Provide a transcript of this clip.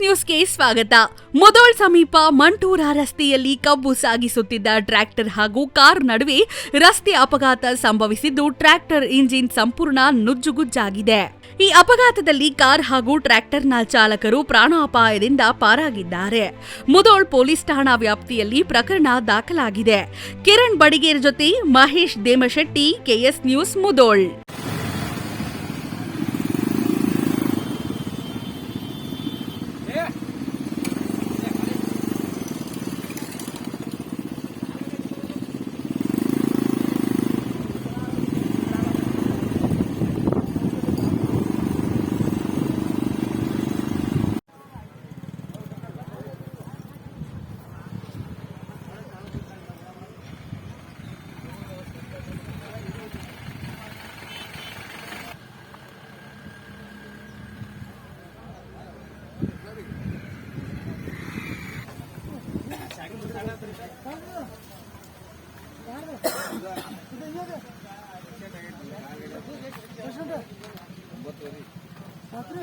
ನ್ಯೂಸ್ಗೆ ಸ್ವಾಗತ. ಮೊದೋಳ್ ಸಮೀಪ ಮಂಟೂರ ರಸ್ತೆಯಲ್ಲಿ ಕಬ್ಬು ಸಾಗಿಸುತ್ತಿದ್ದ ಟ್ರ್ಯಾಕ್ಟರ್ ಹಾಗೂ ಕಾರ್ ನಡುವೆ ರಸ್ತೆ ಅಪಘಾತ ಸಂಭವಿಸಿದ್ದು ಟ್ರ್ಯಾಕ್ಟರ್ ಇಂಜಿನ್ ಸಂಪೂರ್ಣ ನುಜ್ಜುಗುಜ್ಜಾಗಿದೆ. ಈ ಅಪಘಾತದಲ್ಲಿ ಕಾರ್ ಹಾಗೂ ಟ್ರ್ಯಾಕ್ಟರ್ನ ಚಾಲಕರು ಪ್ರಾಣಾಪಾಯದಿಂದ ಪಾರಾಗಿದ್ದಾರೆ. ಮುದೋಳ್ ಪೊಲೀಸ್ ಠಾಣಾ ವ್ಯಾಪ್ತಿಯಲ್ಲಿ ಪ್ರಕರಣ ದಾಖಲಾಗಿದೆ. ಕಿರಣ್ ಬಡಿಗೇರ್ ಜೊತೆ ಮಹೇಶ್ ದೇಮಶೆಟ್ಟಿ ಕೆಎಸ್ ನ್ಯೂಸ್ ಮುದೋಳ್ ರಾತ್ರಿ